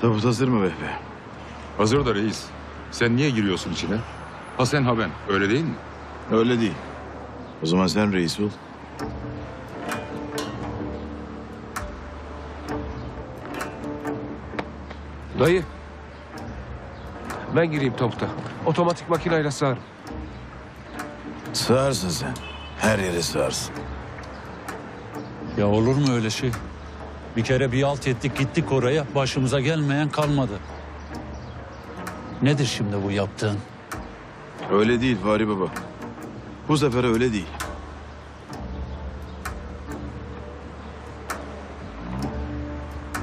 Tabut hazır mı Vehbi? Hazır da reis. Sen niye giriyorsun içine? Ha sen ha ben. Öyle değil mi? Öyle değil. O zaman sen reis ol. Dayı. Ben gireyim tabuta. Otomatik makineyle sığarım. Sığarsın sen. Her yere sığarsın. Ya olur mu öyle şey? Bir kere bir alt ettik gittik oraya başımıza gelmeyen kalmadı. Nedir şimdi bu yaptığın? Öyle değil Fahri Baba. Bu sefer öyle değil.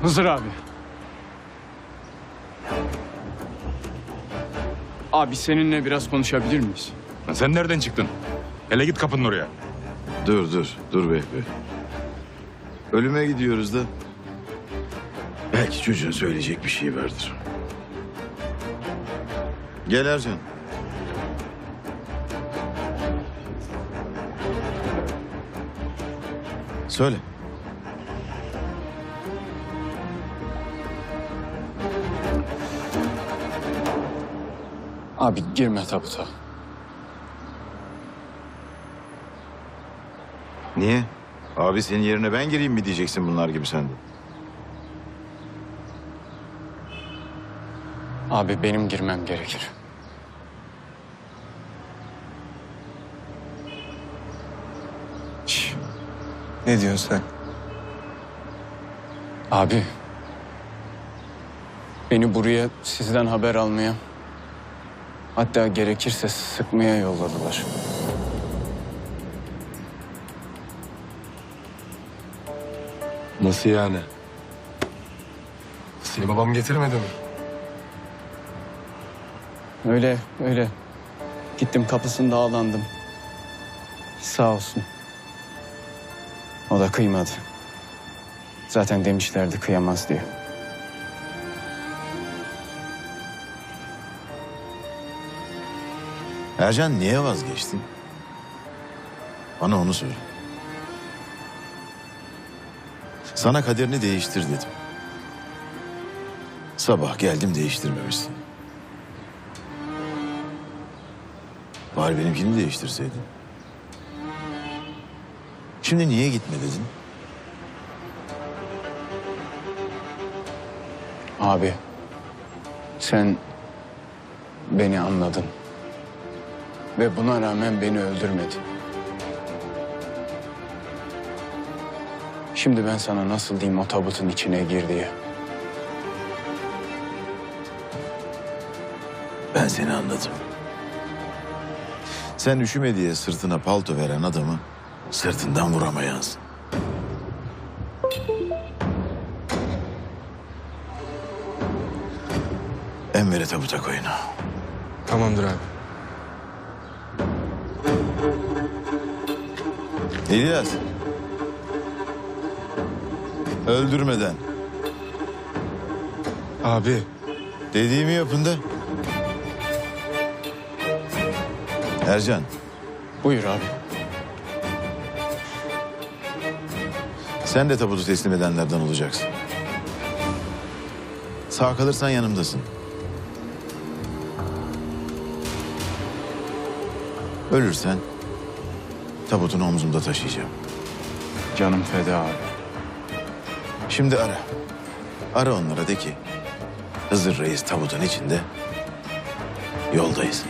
Hızır abi. Abi seninle biraz konuşabilir miyiz? Sen nereden çıktın? Hele git kapının oraya. Dur dur. Dur Vehbi. Ölüme gidiyoruz da. Belki çocuğun söyleyecek bir şey vardır. Gel Ercan. Söyle. Abi girme tabuta. Niye? Abi senin yerine ben gireyim mi diyeceksin bunlar gibi sen de. Abi benim girmem gerekir. Ne diyorsun sen? Abi. Beni buraya sizden haber almaya, hatta gerekirse sıkmaya yolladılar. Nasıl yani? Seni babam getirmedi mi? Öyle, öyle. Gittim kapısında ağlandım. Sağ olsun. O da kıymadı. Zaten demişlerdi kıyamaz diye. Ercan niye vazgeçtin? Bana onu söyle. Sana kaderini değiştir dedim. Sabah geldim değiştirmemişsin. Bari benimkini değiştirseydin. Şimdi niye gitme dedin? Abi, sen beni anladın. Ve buna rağmen beni öldürmedin. Şimdi ben sana nasıl diyeyim o tabutun içine gir diye. Ben seni anladım. Sen üşüme diye sırtına palto veren adamı sırtından vuramayansın. Enver'e tabuta koyun. Tamamdır abi. İlyas. Öldürmeden. Abi. Dediğimi yapın da. Ercan, Buyur abi. sen de tabutu teslim edenlerden olacaksın. Sağ kalırsan yanımdasın. Ölürsen tabutunu omzumda taşıyacağım. Canım feda abi. Şimdi ara. Ara onlara de ki Hızır Reis tabutun içinde yoldayız.